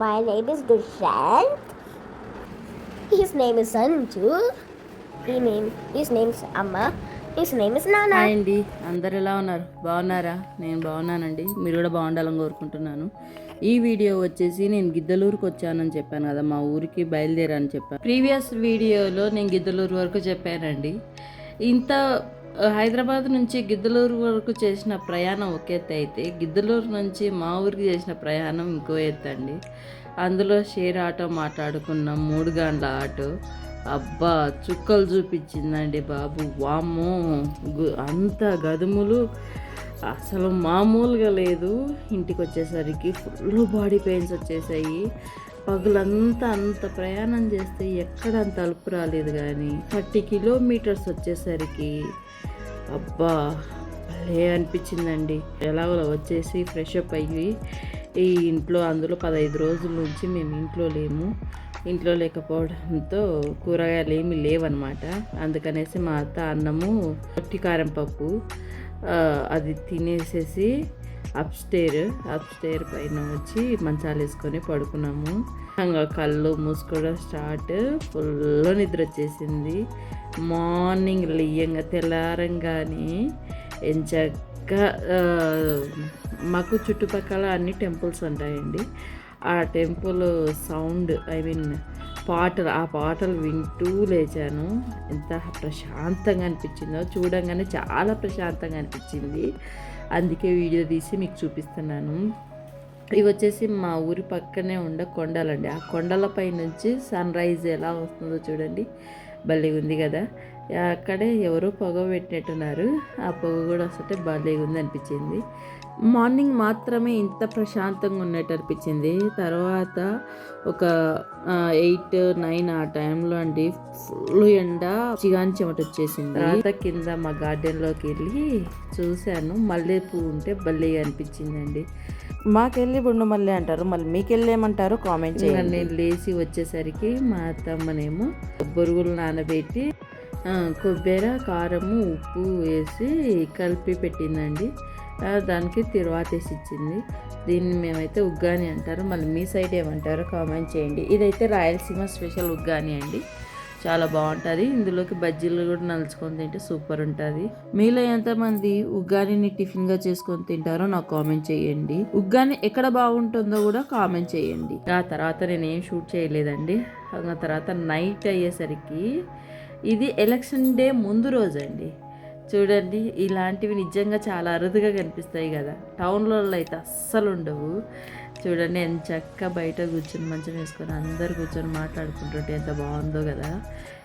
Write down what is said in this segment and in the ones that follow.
My name is Dushant. His name is Sanju. He name, his name is Amma. His name is Nana. Hi అండి అందరు ఎలా ఉన్నారు బాగున్నారా నేను బాగున్నానండి మీరు కూడా బాగుండాలని కోరుకుంటున్నాను ఈ వీడియో వచ్చేసి నేను గిద్దలూరుకి వచ్చానని చెప్పాను కదా మా ఊరికి బయలుదేరని చెప్పాను ప్రీవియస్ వీడియోలో నేను గిద్దలూరు వరకు చెప్పానండి ఇంత హైదరాబాద్ నుంచి గిద్దలూరు వరకు చేసిన ప్రయాణం ఒక ఎత్తు అయితే గిద్దలూరు నుంచి మా ఊరికి చేసిన ప్రయాణం ఇంకో ఎత్తు అండి. అందులో షేర్ ఆటో మాట్లాడుకున్నాం మూడు గంటల ఆటో అబ్బా చుక్కలు చూపించిందండి బాబు. వామ్మో గు- అంత గదుములు. అసలు మామూలుగా లేదు. ఇంటికి వచ్చేసరికి ఫుల్ బాడీ పెయిన్స్ వచ్చేసాయి. పగులంతా అంత ప్రయాణం చేస్తే ఎక్కడ అంత అలుపు రాలేదు కానీ థర్టీ కిలోమీటర్స్ వచ్చేసరికి అబ్బా భలే అనిపించిందండి. ఎలాగో వచ్చేసి ఫ్రెష్ అప్ అయ్యి ఈ ఇంట్లో అందులో పదహైదు రోజుల నుంచి మేము ఇంట్లో లేము. ఇంట్లో లేకపోవడంతో కూరగాయలు ఏమి లేవన్నమాట. అందుకనేసి మా అత్త అన్నము పొట్టి కారం పప్పు అది తినేసేసి అప్స్టేర్ అప్స్టేర్ అప్ పైన వచ్చి మంచాలు వేసుకొని పడుకున్నాము. ఇంకా కళ్ళు మూసుకోవడం స్టార్ట్. ఫుల్ నిద్ర వచ్చేసింది. మార్నింగ్ లేయంగా తెల్లారంగానే ఎంచక్క మాకు చుట్టుపక్కల అన్ని టెంపుల్స్ ఉంటాయండి. ఆ టెంపుల్ సౌండ్ ఐ మీన్ పాటలు ఆ పాటలు వింటూ లేచాను. ఎంత ప్రశాంతంగా అనిపించిందో చూడంగానే చాలా ప్రశాంతంగా అనిపించింది. అందుకే వీడియో తీసి మీకు చూపిస్తున్నాను. ఇవి వచ్చేసి మా ఊరి పక్కనే ఉండే కొండలండి. ఆ కొండలపై నుంచి సన్ రైజ్ ఎలా వస్తుందో చూడండి. భలే ఉంది కదా. అక్కడే ఎవరో పొగ పెట్టినట్టున్నారు. ఆ పొగ కూడా వస్తుంటే భలే ఉంది అనిపించింది. మార్నింగ్ మాత్రమే ఇంత ప్రశాంతంగా ఉన్నట్టు అనిపించింది. తర్వాత ఒక ఎయిట్ నైన్ ఆ టైంలో అండి ఫుల్ ఎండ చిగాని చెమట వచ్చేసింది. తర్వాత కింద మా గార్డెన్లోకి వెళ్ళి చూశాను. మల్లె పువ్వు ఉంటే భలే అనిపించిందండి. మాకెళ్ళి బుండు మళ్ళీ అంటారు. మళ్ళీ మీకెళ్ళి ఏమంటారు కామెంట్ చేయండి. నేను లేచి వచ్చేసరికి మా అత్తమ్మనేమో బొరుగులు నానబెట్టి కొబ్బరి కారము ఉప్పు వేసి కలిపి పెట్టిందండి. దానికి తిరువాతేసి ఇచ్చింది దీన్ని మేమైతే ఉగ్గాని అంటారు. మళ్ళీ మీ సైడ్ ఏమంటారో కామెంట్ చేయండి. ఇదైతే రాయలసీమ స్పెషల్ ఉగ్గాని అండి. చాలా బాగుంటుంది. ఇందులోకి బజ్జీలు కూడా నలుచుకొని తింటే సూపర్ ఉంటుంది. మీలో ఎంతమంది ఉగ్గానిని టిఫిన్గా చేసుకొని తింటారో నాకు కామెంట్ చేయండి. ఉగ్గాని ఎక్కడ బాగుంటుందో కూడా కామెంట్ చేయండి. ఆ తర్వాత నేను ఏం షూట్ చేయలేదండి. ఆ తర్వాత నైట్ అయ్యేసరికి ఇది ఎలక్షన్ డే ముందు రోజు అండి చూడండి ఇలాంటివి నిజంగా చాలా అరుదుగా కనిపిస్తాయి కదా. టౌన్లలో అయితే అస్సలు ఉండవు. చూడండి ఎంత చక్క బయట కూర్చొని మంచం వేసుకొని అందరు కూర్చొని మాట్లాడుకుంటుంటే ఎంత బాగుందో కదా.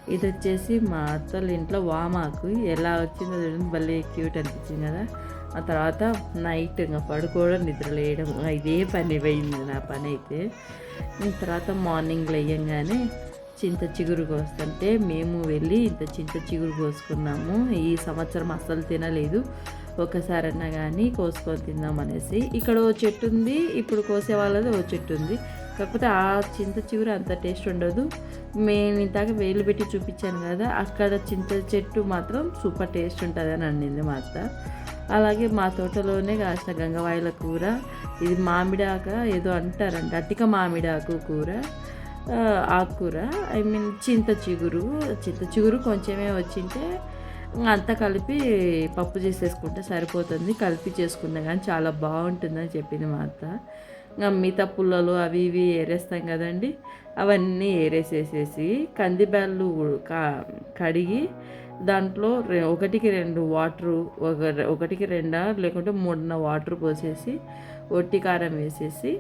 ఇది వచ్చేసి మా అత్తల ఇంట్లో వామాకు. ఎలా వచ్చిందో చూడండి భలే క్యూట్ అనిపించింది కదా. ఆ తర్వాత నైట్ ఇంకా పడుకోవడం నిద్ర లేయడం ఇదే పని పోయింది నా పని అయితే. తర్వాత మార్నింగ్ లేయంగానే చింత చిగురు కోస్తుంటే మేము వెళ్ళి ఇంత చింత చిగురు కోసుకున్నాము. ఈ సంవత్సరం అస్సలు తినలేదు. ఒకసారన్నా కానీ కోసుకొని తిందాం అనేసి. ఇక్కడ ఓ చెట్టు ఉంది. ఇప్పుడు కోసే వాళ్ళది ఓ చెట్టు ఉంది. కాకపోతే ఆ చింత చిగురు అంత టేస్ట్ ఉండదు. మేము ఇంతాక వేలు పెట్టి చూపించాను కదా అక్కడ చింత చెట్టు మాత్రం సూపర్ టేస్ట్ ఉంటుంది అని అనింది మా అత్త. అలాగే మా తోటలోనే కాసిన గంగవాయిల కూర. ఇది మామిడాక ఏదో అంటారంట అట్టిక మామిడాకు కూర. ఆకుకూర ఐ మీన్ చింత చిగురు చింత చిగురు కొంచెమే వచ్చింటే అంతా కలిపి పప్పు చేసేసుకుంటే సరిపోతుంది. కలిపి చేసుకున్నా కానీ చాలా బాగుంటుందని చెప్పింది మా అత్త. ఇంకా మిగతా పుల్లలు అవి ఇవి ఏరేస్తాం కదండి అవన్నీ ఏరేసేసేసి కందిబ్యాళ్ళు కడిగి దాంట్లో ఒకటికి రెండు వాటరు ఒక ఒకటికి రెండా లేకుంటే మూడున్న వాటర్ పోసేసి ఒట్టి కారం వేసేసి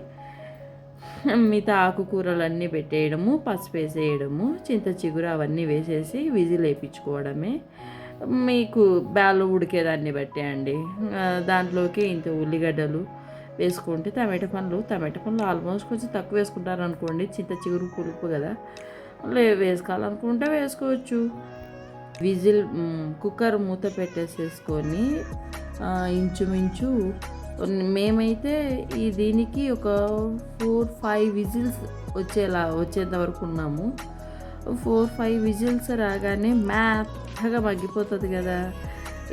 మిగతా ఆకుకూరలన్నీ పెట్టేయడము పసుపు వేసేయడము చింత చిగురు అవన్నీ వేసేసి విజిల్ వేయించుకోవడమే. మీకు బ్యాలు ఉడికేదాన్ని బట్టి అండి. దాంట్లోకి ఇంత ఉల్లిగడ్డలు వేసుకుంటే టమాటా పండ్లు టమాటా పండ్లు ఆల్మోస్ట్ కొంచెం తక్కువ వేసుకుంటారు అనుకోండి చింత చిగురు పులుపు కదా. లే వేసుకోవాలనుకుంటే వేసుకోవచ్చు. విజిల్ కుక్కర్ మూత పెట్టేసేసుకొని ఇంచుమించు మేమైతే ఈ దీనికి ఒక ఫోర్ ఫైవ్ విజిల్స్ వచ్చేలా వచ్చేంత వరకు ఉన్నాము. ఫోర్ ఫైవ్ విజిల్స్ రాగానే మెత్తగా మగ్గిపోతుంది కదా.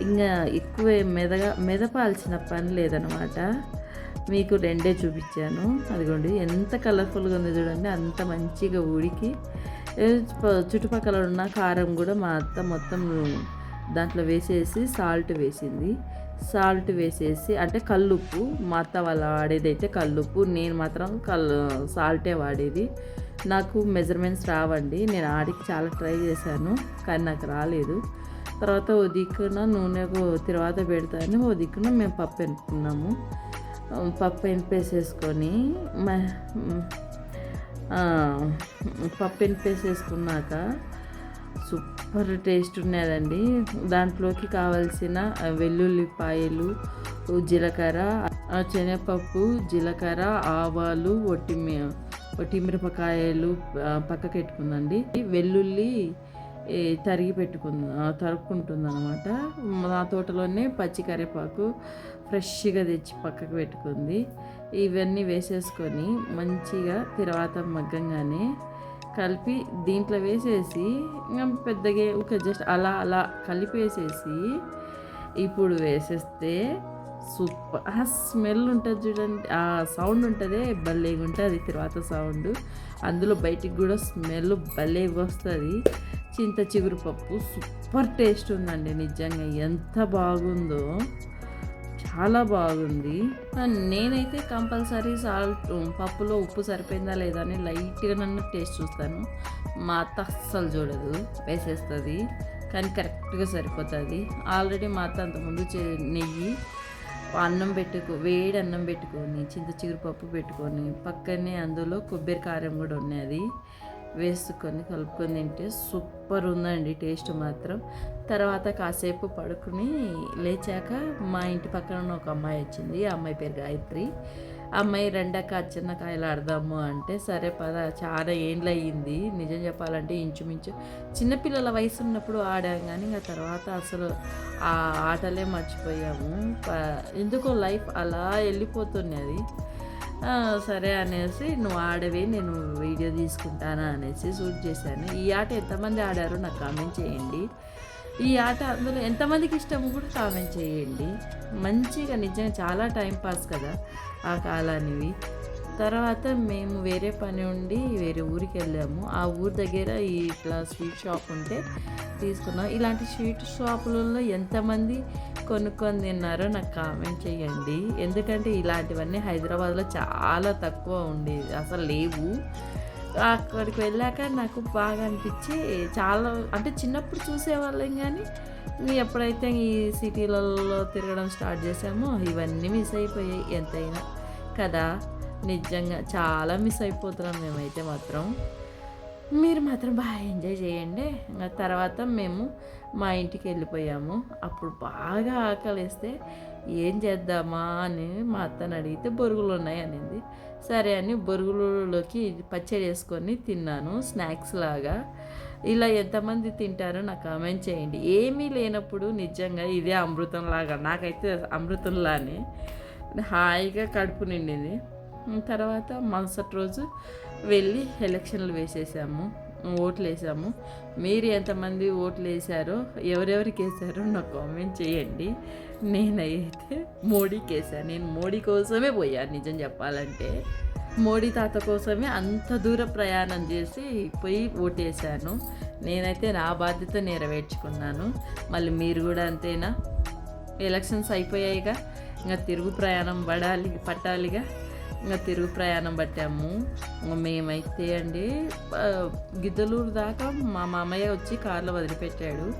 ఇంకా ఎక్కువ మెదగా మెదపాల్సిన పని లేదనమాట. మీకు రెండే చూపించాను. అదిగోండి ఎంత కలర్ఫుల్గా ఉంది చూడండి అంత మంచిగా ఉడికి. చుట్టుపక్కల ఉన్న కారం కూడా మా అత్త మొత్తం దాంట్లో వేసేసి సాల్ట్ వేసింది. సాల్ట్ వేసేసి అంటే కల్లుప్పు మా అత్త వాళ్ళ వాడేది అయితే కల్లుప్పు. నేను మాత్రం కల్లు సాల్టే వాడేది. నాకు మెజర్మెంట్స్ రావండి. నేను ఆడికి చాలా ట్రై చేశాను కానీ నాకు రాలేదు. తర్వాత ఓ దిక్కున నూనె తర్వాత పెడతాను. ఓ దిక్కున మేము పప్పు ఎనుకున్నాము పప్పు ఎనిపేసేసుకొని మ- ఆ, పప్పు ఎనిపేసేసుకున్నాక సూపర్ టేస్ట్ ఉన్నదండి. దాంట్లోకి కావలసిన వెల్లుల్లిపాయలు జీలకర్ర ఆ, శనగపప్పు జీలకర్ర ఆవాలు ఒట్టిమి ఒట్టిమిరపకాయలు ఆ, పెట్టుకుందండి వెల్లుల్లి తరిగి పెట్టుకుంది తరుక్కుంటుంది అనమాట మా తోటలోనే పచ్చి కరివేపాకు ఫ్రెష్గా తెచ్చి పక్కకు పెట్టుకుంది. ఇవన్నీ వేసేసుకొని మంచిగా తర్వాత మగ్గంగానే కలిపి దీంట్లో వేసేసి ఇంకా పెద్దగా ఒక జస్ట్ అలా అలా కలిపేసేసి ఇప్పుడు వేసేస్తే సూపర్. ఆ స్మెల్ ఉంటుంది చూడండి ఆ సౌండ్ ఉంటుంది భలేగా ఉంటుంది తర్వాత సౌండ్. అందులో బయటికి కూడా స్మెల్ భలేగా వస్తుంది. చింత చిగురు పప్పు సూపర్ టేస్ట్ ఉందండి నిజంగా. ఎంత బాగుందో. చాలా బాగుంది. నేనైతే కంపల్సరీ సాల్ట్ పప్పులో ఉప్పు సరిపోయిందా లేదా అని లైట్గా నన్ను టేస్ట్ చూస్తాను. మా అత్త అస్సలు చూడదు వేసేస్తుంది కానీ కరెక్ట్గా సరిపోతుంది. ఆల్రెడీ మా అత్త అంతకుముందు చే- నెయ్యి అన్నం పెట్టుకో వేడి అన్నం పెట్టుకొని చింత చిగురు పప్పు పెట్టుకొని పక్కనే అందులో కొబ్బరి కారం కూడా ఉన్నది వేసుకొని కలుపుకొని తింటే సూపర్ ఉందండి టేస్ట్ మాత్రం. తర్వాత కాసేపు పడుకుని లేచాక మా ఇంటి పక్కన ఒక అమ్మాయి వచ్చింది. ఆ అమ్మాయి పేరు గాయత్రి. అమ్మాయి రెండక్క చిన్న కాయలు ఆడదాము అంటే సరే పద చాలా ఏండ్లు అయ్యింది. నిజం చెప్పాలంటే ఇంచుమించు చిన్నపిల్లల వయసు ఉన్నప్పుడు ఆడాం కానీ ఇంకా తర్వాత అసలు ఆ ఆటలే మర్చిపోయాము. ఎందుకో లైఫ్ అలా వెళ్ళిపోతున్నది సరే అనేసి నువ్వు ఆడవి నేను వీడియో తీసుకుంటానా అనేసి షూట్ చేశాను. ఈ ఆట ఎంతమంది ఆడారో నాకు కామెంట్ చేయండి. ఈ ఆట అందులో ఎంతమందికి ఇష్టం కూడా కామెంట్ చేయండి. మంచిగా నిజంగా చాలా టైం పాస్ కదా ఆ కాలానివి. తర్వాత మేము వేరే పని ఉండి వేరే ఊరికి వెళ్ళాము. ఆ ఊరి దగ్గర ఇట్లా స్వీట్ షాప్ ఉంటే తీసుకున్నాం. ఇలాంటి స్వీట్ షాపులలో ఎంతమంది కొనుక్కొని తిన్నారో నాకు కామెంట్ చేయండి. ఎందుకంటే ఇలాంటివన్నీ హైదరాబాద్లో చాలా తక్కువ ఉండేది అసలు లేవు. అక్కడికి వెళ్ళాక నాకు బాగా అనిపించి చాలా అంటే చిన్నప్పుడు చూసేవాళ్ళం కానీ ఎప్పుడైతే ఈ సిటీలలో తిరగడం స్టార్ట్ చేసామో ఇవన్నీ మిస్ అయిపోయాయి. ఎంతైనా కదా. నిజంగా చాలా మిస్ అయిపోతున్నాం మేమైతే మాత్రం. మీరు మాత్రం బాగా ఎంజాయ్ చేయండి. ఇంకా తర్వాత మేము మా ఇంటికి వెళ్ళిపోయాము. అప్పుడు బాగా ఆకలిస్తే ఏం చేద్దామా అని మా అత్తని అడిగితే బొరుగులు ఉన్నాయి అనింది. సరే అని బొరుగులలోకి పచ్చడి వేసుకొని తిన్నాను స్నాక్స్ లాగా. ఇలా ఎంతమంది తింటారో నాకు కామెంట్ చేయండి. ఏమీ లేనప్పుడు నిజంగా ఇదే అమృతంలాగా నాకైతే అమృతంలానే హాయిగా కడుపు నిండింది. తర్వాత మరుసటి రోజు వెళ్ళి ఎలక్షన్లు వేసేసాము ఓట్లు వేసాము మీరు ఎంతమంది ఓట్లు వేసారో ఎవరెవరికి వేసారో నాకు కామెంట్ చేయండి. నేనైతే మోడీకి వేసాను నేను మోడీ కోసమే పోయాను నిజం చెప్పాలంటే. మోడీ తాత కోసమే అంత దూర ప్రయాణం చేసి పోయి ఓటేసాను. నేనైతే నా బాధ్యత నెరవేర్చుకున్నాను. మళ్ళీ మీరు కూడా అంతేనా? ఎలక్షన్స్ అయిపోయాయిగా. ఇంకా తిరుగు ప్రయాణం పడాలి పట్టాలిగా. ఇంకా తిరుగు ప్రయాణం పట్టాము. మేమైతే అండి గిద్దలూరు దాకా మా మామయ్య వచ్చి కార్లో వదిలిపెట్టాడు.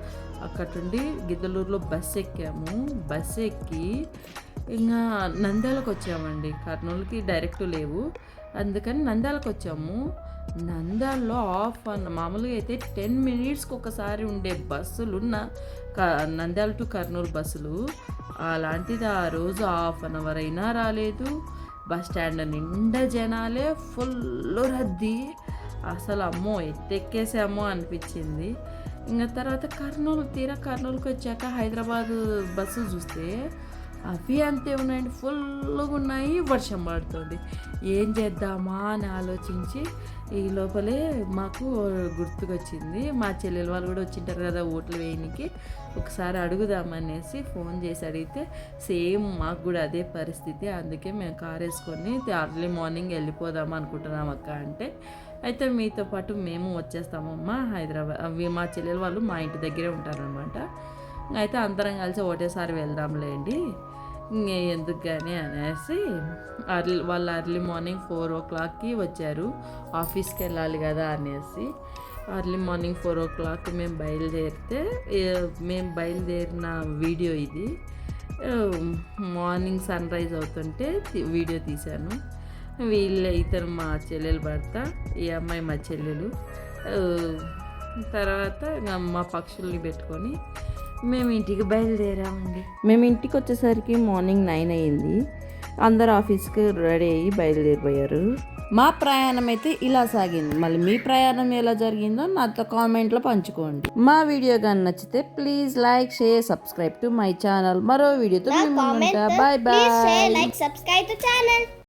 అక్కడ నుండి గిద్దలూరులో బస్సు ఎక్కాము. బస్సు ఎక్కి ఇంకా నంద్యాలకు వచ్చామండి. కర్నూలుకి డైరెక్ట్ లేవు. అందుకని నంద్యాలకు వచ్చాము. నంద్యాలలో ఆఫ్ అన్న మామూలుగా అయితే టెన్ మినిట్స్కి ఒకసారి ఉండే బస్సులు ఉన్న క- నంద్యాల టు కర్నూలు బస్సులు. అలాంటిది ఆ రోజు హాఫ్ అన్ అవర్ అయినా రాలేదు. బస్ స్టాండ్ నిండా జనాలే ఫుల్ రద్దీ. అసలు అమ్మో ఎత్తెక్కేసామో అనిపించింది. ఇంకా తర్వాత కర్నూలు తీరా కర్నూలుకి వచ్చాక హైదరాబాద్ బస్సు చూస్తే అవి అంతే ఉన్నాయండి. ఫుల్గా ఉన్నాయి. వర్షం పడుతుంది. ఏం చేద్దామా అని ఆలోచించి ఈ లోపలే మాకు గుర్తుకొచ్చింది. మా చెల్లెలు వాళ్ళు కూడా వచ్చింటారు కదా ఓట్లు వేయడానికి ఒకసారి అడుగుదామనేసి ఫోన్ చేసి అడిగితే సేమ్ మాకు కూడా అదే పరిస్థితి. అందుకే మేము కార్ వేసుకొని అర్లీ మార్నింగ్ వెళ్ళిపోదాం అనుకుంటున్నాం అక్క అంటే. అయితే మీతో పాటు మేము వచ్చేస్తామమ్మా హైదరాబాద్. అవి మా చెల్లెలు వాళ్ళు మా ఇంటి దగ్గరే ఉంటారనమాట అయితే అందరం కలిసి ఒకటేసారి వెళ్దాంలేండి. ఇంకా ఎందుకు కానీ అనేసి అర్లీ వాళ్ళు అర్లీ మార్నింగ్ ఫోర్ ఓ క్లాక్కి వచ్చారు. ఆఫీస్కి వెళ్ళాలి కదా అనేసి early morning four o'clock మేము బయలుదేరితే మేము బయలుదేరిన వీడియో ఇది. మార్నింగ్ సన్ రైజ్ అవుతుంటే వీడియో తీశాను. వీళ్ళ ఇతను మా చెల్లెలు భర్త ఈ అమ్మాయి మా చెల్లెలు. తర్వాత ఇంకా మా పక్షుల్ని పెట్టుకొని మేము ఇంటికి బయలుదేరామండి. మేము ఇంటికి వచ్చేసరికి మార్నింగ్ నైన్ అయ్యింది అందరు ఆఫీస్కి రెడీ అయ్యి బయలుదేరిపోయారు. మా ప్రయాణం అయితే ఇలా సాగింది. మళ్ళీ మీ ప్రయాణం ఎలా జరిగిందో నాతో కామెంట్లో పంచుకోండి. మా వీడియో కానీ నచ్చితే please like share subscribe to my channel. మరో వీడియోతో బాయ్ బాయ్ to channel.